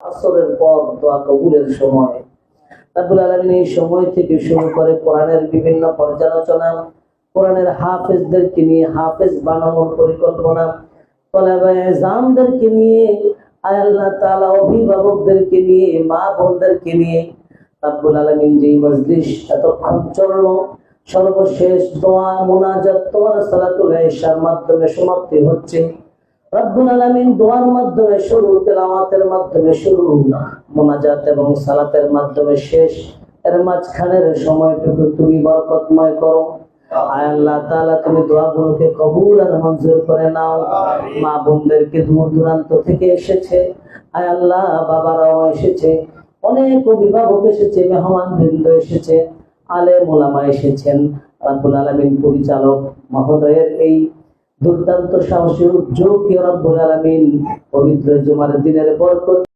আসরের পর দোয়া কবুলের সময়। রাব্বুল আলামিন এই সময় থেকে শুরু করে কোরআনের বিভিন্ন পর্যালোচনা, কোরআনের হাফেজদেরকে নিয়ে হাফেজ বানানোর পরিকল্পনা নিয়ে আল্লাহ অভিভাবকদেরকে নিয়ে, মা বোনদেরকে নিয়ে রাব্বুল আলামিন যেই মজলিস, এতক্ষণ চলল, সর্বশেষ দোয়া, মুনাজাত তোমার সালাতুল মাধ্যমে সমাপ্তি হচ্ছে। রব্বুল আলামিন দোয়ার মাধ্যমে শুরু তেলাওয়াতের মাধ্যমে শুরু মোনাজাত এবং সালাতের মাধ্যমে শেষ। এর মাঝখানের সময়টুকু তুমি বরকতময় করো। আল্লাহ তাআলা তুমি দোয়াগুলোকে কবুল আর মঞ্জুর করে নাও। মা বোনদেরকে দূর দূরান্ত থেকে এসেছে। আয় আল্লাহ বাবারাও এসেছে। অনেক অভিভাবক এসেছে মেহমান বৃন্দ এসেছে আলে মোলামা এসেছেন। রাব্বুল আলামিন পরিচালক মহোদয়ের এই দুর্দান্ত সাহসী উদ্যোগ রব্বুল আলামিন। পবিত্র জুমার দিনের বরকত।